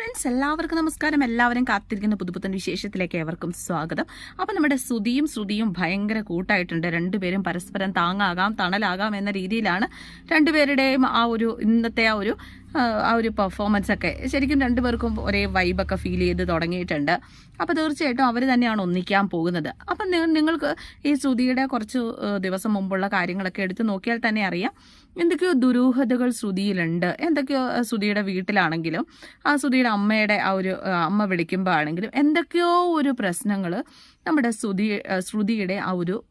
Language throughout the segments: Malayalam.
ഫ്രണ്ട്സ് എല്ലാവർക്കും നമസ്കാരം. എല്ലാവരും കാത്തിരിക്കുന്ന പുതുപുത്തൻ വിശേഷത്തിലേക്ക് ഏവർക്കും സ്വാഗതം. അപ്പം നമ്മുടെ ശ്രുതിയും ശ്രുതിയും ഭയങ്കര കൂട്ടായിട്ടുണ്ട്. രണ്ടുപേരും പരസ്പരം താങ്ങാകാം തണലാകാം എന്ന രീതിയിലാണ് രണ്ടുപേരുടെയും ആ ഒരു ഇന്നത്തെ ആ ഒരു ആ, ഒരു പെർഫോമൻസ് ഒക്കെ ശരിക്കും രണ്ടുപേർക്കും ഒരേ വൈബൊക്കെ ഫീൽ ചെയ്ത് തുടങ്ങിയിട്ടുണ്ട്. അപ്പോൾ തീർച്ചയായിട്ടും അവർ തന്നെയാണ് ഒന്നിക്കാൻ പോകുന്നത്. അപ്പം നിങ്ങൾക്ക് ഈ ശ്രുതിയുടെ കുറച്ച് ദിവസം മുമ്പുള്ള കാര്യങ്ങളൊക്കെ എടുത്ത് നോക്കിയാൽ തന്നെ അറിയാം. എന്തൊക്കെയോ ദുരൂഹതകൾ ശ്രുതിയിലുണ്ട്. എന്തൊക്കെയോ ശ്രുതിയുടെ വീട്ടിലാണെങ്കിലും ആ ശ്രുതിയുടെ അമ്മയുടെ ആ ഒരു അമ്മ വിളിക്കുമ്പോൾ ആണെങ്കിലും എന്തൊക്കെയോ ഒരു പ്രശ്നങ്ങൾ നമ്മുടെ ശ്രുതി ശ്രുതിയുടെ ആ ഒരു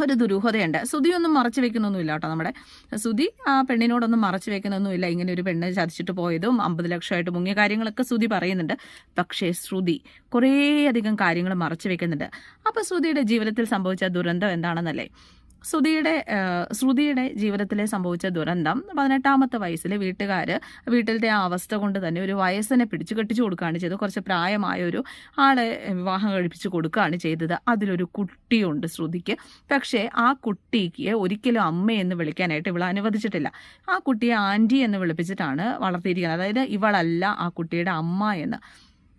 ഒരു ദുരൂഹതയുണ്ട്. ശ്രുതിയൊന്നും മറച്ചു വെക്കുന്നൊന്നുമില്ല കേട്ടോ നമ്മുടെ. ശ്രുതി ആ പെണ്ണിനോടൊന്നും മറച്ചു വെക്കുന്നൊന്നുമില്ല. ഇങ്ങനെ ഒരു പെണ്ണ് ചതിച്ചിട്ട് പോയതും അമ്പത് ലക്ഷമായിട്ട് മുങ്ങിയ കാര്യങ്ങളൊക്കെ ശ്രുതി പറയുന്നുണ്ട്. പക്ഷേ ശ്രുതി കുറേയധികം കാര്യങ്ങൾ മറച്ചു വെക്കുന്നുണ്ട്. അപ്പോൾ ശ്രുതിയുടെ ജീവിതത്തിൽ സംഭവിച്ച ദുരന്തം എന്താണെന്നല്ലേ? ശ്രുതിയുടെ ശ്രുതിയുടെ ജീവിതത്തിൽ സംഭവിച്ച ദുരന്തം പതിനെട്ടാമത്തെ വയസ്സിൽ വീട്ടുകാർ വീട്ടിലത്തെ ആ അവസ്ഥ കൊണ്ട് തന്നെ ഒരു വയസ്സിനെ പിടിച്ചു കെട്ടിച്ചു കൊടുക്കുകയാണ് ചെയ്തത്. കുറച്ച് പ്രായമായ ഒരു ആളെ വിവാഹം കഴിപ്പിച്ചു കൊടുക്കുകയാണ് ചെയ്തത്. അതിലൊരു കുട്ടിയുണ്ട് ശ്രുതിക്ക്. പക്ഷേ ആ കുട്ടിക്ക് ഒരിക്കലും അമ്മയെന്ന് വിളിക്കാനായിട്ട് ഇവൾ അനുവദിച്ചിട്ടില്ല. ആ കുട്ടിയെ ആന്റി എന്ന് വിളിപ്പിച്ചിട്ടാണ് വളർത്തിയിരിക്കുന്നത്. അതായത് ഇവളല്ല ആ കുട്ടിയുടെ അമ്മ എന്ന്.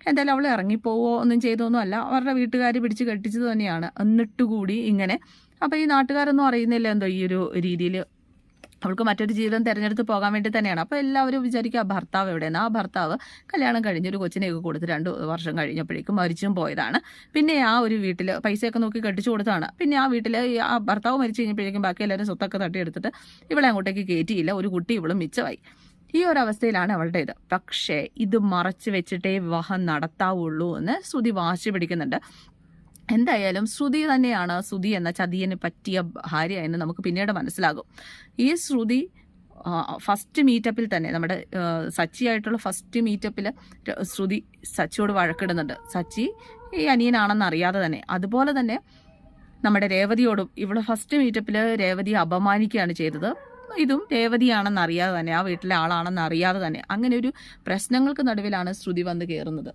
എന്തായാലും അവൾ ഇറങ്ങിപ്പോവോ ഒന്നും ചെയ്തൊന്നും അല്ല അവരുടെ വീട്ടുകാർ പിടിച്ച് കെട്ടിച്ചത് തന്നെയാണ്. എന്നിട്ട് കൂടി ഇങ്ങനെ. അപ്പോൾ ഈ നാട്ടുകാരൊന്നും അറിയുന്നില്ല എന്തോ ഈ ഒരു രീതിയിൽ അവൾക്ക് മറ്റൊരു ജീവിതം തിരഞ്ഞെടുത്ത് പോകാൻ വേണ്ടി തന്നെയാണ്. അപ്പോൾ എല്ലാവരും വിചാരിക്കുക ആ ഭർത്താവ് എവിടെയെന്ന് ആ ഭർത്താവ് കല്യാണം കഴിഞ്ഞൊരു കൊച്ചിനെയൊക്കെ കൊടുത്ത് രണ്ട് വർഷം കഴിഞ്ഞപ്പോഴേക്കും മരിച്ചും പോയതാണ്. പിന്നെ ആ ഒരു വീട്ടിൽ പൈസയൊക്കെ നോക്കി കെട്ടിച്ചു കൊടുത്താണ് പിന്നെ ആ വീട്ടിൽ ആ ഭർത്താവ് മരിച്ചു കഴിഞ്ഞപ്പോഴേക്കും ബാക്കി എല്ലാവരും സ്വത്തൊക്കെ തട്ടിയെടുത്തിട്ട് ഇവളെ അങ്ങോട്ടേക്ക് കയറ്റിയില്ല. ഒരു കുട്ടി ഇവളും മിച്ചമായി. ഈ ഒരു അവസ്ഥയിലാണ് അവളുടേത്. പക്ഷേ ഇത് മറച്ചു വെച്ചിട്ടേ വിവാഹം നടത്താവുള്ളൂ എന്ന് ശ്രുതി വാശി പിടിക്കുന്നുണ്ട്. എന്തായാലും ശ്രുതി തന്നെയാണ് ശ്രുതി എന്ന ചതിയന് പറ്റിയ ഭാര്യ എന്ന് നമുക്ക് പിന്നീട് മനസ്സിലാകും. ഈ ശ്രുതി ഫസ്റ്റ് മീറ്റപ്പിൽ തന്നെ നമ്മുടെ സച്ചിയായിട്ടുള്ള ഫസ്റ്റ് മീറ്റപ്പിൽ ശ്രുതി സച്ചിയോട് വഴക്കിടുന്നുണ്ട്. സച്ചി ഈ അനിയനാണെന്ന് അറിയാതെ തന്നെ. അതുപോലെ തന്നെ നമ്മുടെ രേവതിയോടും ഇവിടെ ഫസ്റ്റ് മീറ്റപ്പിൽ രേവതി അപമാനിക്കുകയാണ് ചെയ്തത്. ഇതും രേവതിയാണെന്ന് അറിയാതെ തന്നെ ആ വീട്ടിലെ ആളാണെന്ന് അറിയാതെ തന്നെ അങ്ങനെ ഒരു പ്രശ്നങ്ങൾക്ക് നടുവിലാണ് ശ്രുതി വന്ന് കയറുന്നത്.